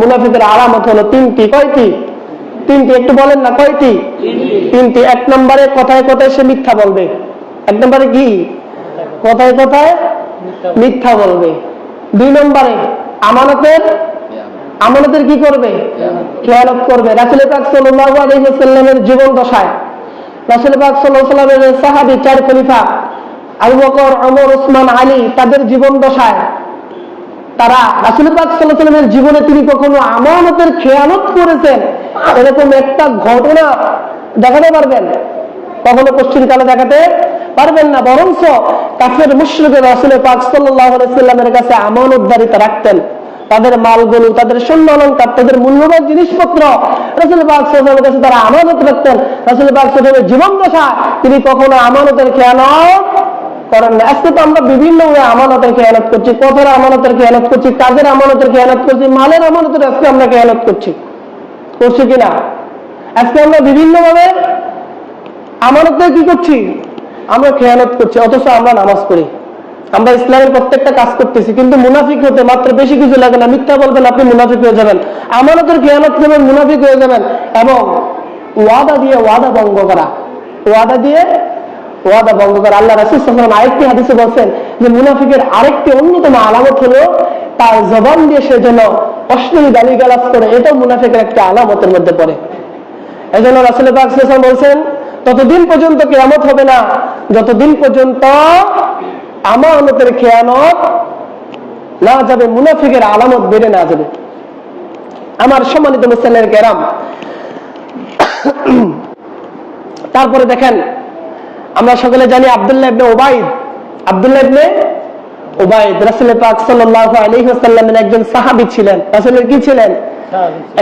মুনাফিকের আলামত হলো তিনটি। কয়টি? তিনটি, একটু বলেন না, কয়টি? তিনটি। এক নম্বরে কথায় কথায় সে মিথ্যা বলবে। এক নম্বরে কি? কথায় কথায় মিথ্যা বলবে। দুই নম্বরে আমানতের আমানতের কি করবে? খেয়ালত করবে। রাসুল পাক সাল্লাল্লাহু আলাইহি ওয়াসাল্লামের জীবন দশায়। রাসুল পাক সাল্লাল্লাহু আলাইহি ওয়াসাল্লামের সাহাবী, চার খলিফা, আবু বকর, ওমর, ওসমান, আলী, তাদের জীবন দশায় তারা রাসুল পাক জীবনে তিনি কখনো আমানতের খেয়ালত করেছেন? এরকম একটা ঘটনা দেখাতে পারবেন। কখনো পশ্চিম কালে দেখাতে পারবেন না, বরঞ্চ কাফের মুশ্রিকের রাসুল পাক ওয়াসাল্লামের কাছে আমানতদারিতা রাখতেন। তাদের মালগুলো, তাদের সৈন্য অলঙ্কার তাদের মূল্যবান জিনিসপত্র রাসুল পাক সাল্লামের কাছে তারা আমানত রাখতেন। রাসুল পাক সাল্লামের জীবন দশা তিনি কখনো আমানতের খেয়ানত করেন না। আজকে তো আমরা বিভিন্ন আমানতের খেয়ানত করছি কথার আমানতের খেয়ানত করছি, কাজের আমানতের খেয়ানত করছি, মালের আমানতের আজকে আমরা খেয়ানত করছি। করছি কিনা আজকে আমরা বিভিন্ন ভাবে আমানতে কি করছি? আমরা খেয়ানত করছি, অথচ আমরা নামাজ পড়ি। আমরা ইসলামের প্রত্যেকটা কাজ করতেছি, কিন্তু মুনাফিক হতে মাত্র বেশি কিছু লাগে না। মিথ্যা বলবেন, আপনি মুনাফিক হয়ে যাবেন। আমানতের খেয়ালত করবেন, মুনাফিক হয়ে যাবেন, এবং ওয়াদা দিয়ে ওয়াদা ভঙ্গ করা। ওয়াদা দিয়ে ওয়াদা ভঙ্গ করা আল্লাহ রাসুল সাল্লাম আরেকটি হাদিসে বলছেন যে মুনাফিকের আরেকটি অন্যতম আলামত হলো তার জবান দিয়ে সে যেন অশ্লীল গালি গালাজ করে, এটাও মুনাফিকের একটা আলামতের মধ্যে পড়ে। এই জন্য রাসুল পাক বলছেন ততদিন পর্যন্ত কেয়ামত হবে না, যতদিন পর্যন্ত আমানতের খেয়ানত না যাবে, মুনাফিকের আলামত বেড়ে না যাবে। আমার সম্মানিত মুসলিমের কেরাম, তারপরে দেখেন আমরা সকলে জানি আবদুল্লাহ ইবনে ওবাইদ আবদুল্লাহ ইবনে ওবাইদ রাসূল পাক সাল্লাল্লাহু আলাইহি ওয়াসাল্লামের একজন সাহাবী ছিলেন। রাসূলের কি ছিলেন?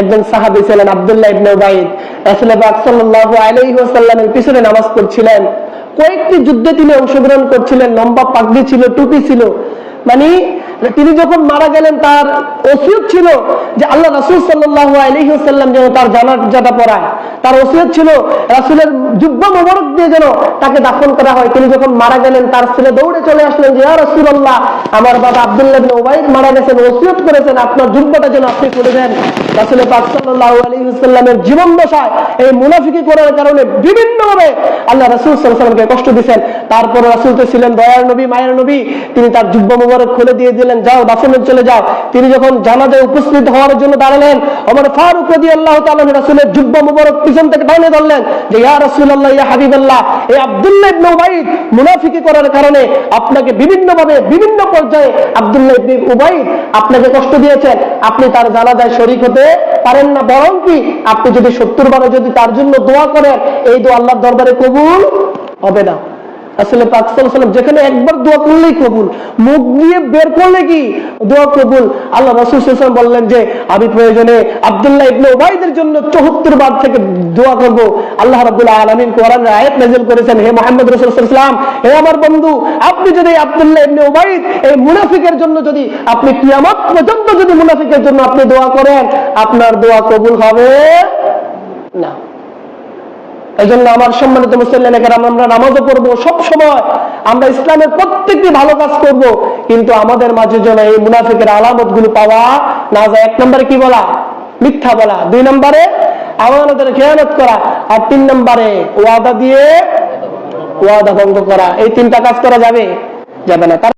একজন সাহাবী ছিলেন আবদুল্লাহ ইবনে ওবাইদ রাসূল পাক সাল্লাল্লাহু আলাইহি ওয়াসাল্লামের পিছনে নামাজ পড়ছিলেন। কয়েকটি যুদ্ধে তিনি অংশগ্রহণ করছিলেন। লম্বা পাগড়ি ছিল টুপি ছিল। মানে তিনি যখন মারা গেলেন, তার ওসিয়ত ছিল যে আল্লাহ রাসুল সাল্লাহ আলহিহাল্লাম যেন তার জানাজাটা পড়ায়। তার ওসিয়ত ছিল রাসুলের যুব্বা মোবারক দিয়ে যেন তাকে দাফন করা হয়। তিনি যখন মারা গেলেন, তার ছেলে দৌড়ে চলে আসলেন যে রাসুল আল্লাহ আমার বাবা আবদুল্লাহ ওবাইদ মারা গেছেন, ওসিয়ত করেছেন, আপনার যুব্বাটা যেন আপনি করে দেন। রাসুলের পাক সাল্লাহ আলহিহাল্লামের জীবন দশায় এই মুনাফিকি করার কারণে বিভিন্নভাবে আল্লাহ রাসুল সাল্লাহ সাল্লামকে কষ্ট দিচ্ছেন তারপর রাসুল তো ছিলেন দয়ার নবী, মায়ের নবী। তিনি তার যুব্বা মোবারক খুলে দিয়ে দিলেন, যাও দাফনে চলে যাও। তিনি যখন জানাজায় উপস্থিত হওয়ার জন্য দাঁড়ালেন আমার ফারুক রদি আল্লাহ রাসূলের জুব্বা মুবারক পিছন থেকে টানে ধরলেন যে, ইয়া রাসূলুল্লাহ, ইয়া হাবিবাল্লাহ, এই আব্দুল্লাহ ইবনে উবাইদ মুনাফিকি করার কারণে আপনাকে বিভিন্ন ভাবে বিভিন্ন পর্যায়ে আব্দুল্লাহ ইবনে উবাইদ আপনাকে কষ্ট দিয়েছেন। আপনি তার জানাজায় শরীক হতে পারেন না, বরং কি আপনি যদি সত্তর বারে যদি তার জন্য দোয়া করেন, এই দোয়া আল্লাহর দরবারে কবুল হবে না। আসলে পাক সাল্লাল্লাহু যেখানে একবার দোয়া করলেই কবুল। মুখ দিয়ে বের করলে কি? দোয়া কবুল। আল্লাহ রাসূল সাল্লাল্লাহু বললেন যে, আমি প্রয়োজনে আব্দুল্লাহ ইবনে উবাইদের জন্য 74 বার থেকে দোয়া করব। আল্লাহ রাব্বুল আলামিন কোরআনের আয়াত নাযিল করেছেন, হে মুহাম্মদ রাসূল সাল্লাল্লাহু হে আমার বন্ধু, আপনি যদি আব্দুল্লাহ ইবনে উবাইদ, এই মুনাফিকের জন্য যদি, আপনি কিয়ামত পর্যন্ত যদি মুনাফিকের জন্য আপনি দোয়া করেন, আপনার দোয়া কবুল হবে না। এই জন্য আমার সম্মানিত মুসলিম আমরা নামাজও পড়ব, সব সময় আমরা ইসলামের প্রত্যেকটি ভালো কাজ করব, কিন্তু আমাদের মাঝে যেন এই মুনাফিকের আলামতগুলো পাওয়া না যায়। এক নম্বরে কি বলা? মিথ্যা বলা। দুই নম্বরে আমাদের খেয়ানত করা। আর তিন নম্বরে ওয়াদা দিয়ে ওয়াদা ভঙ্গ করা। এই তিনটা কাজ করা যাবে? যাবে না।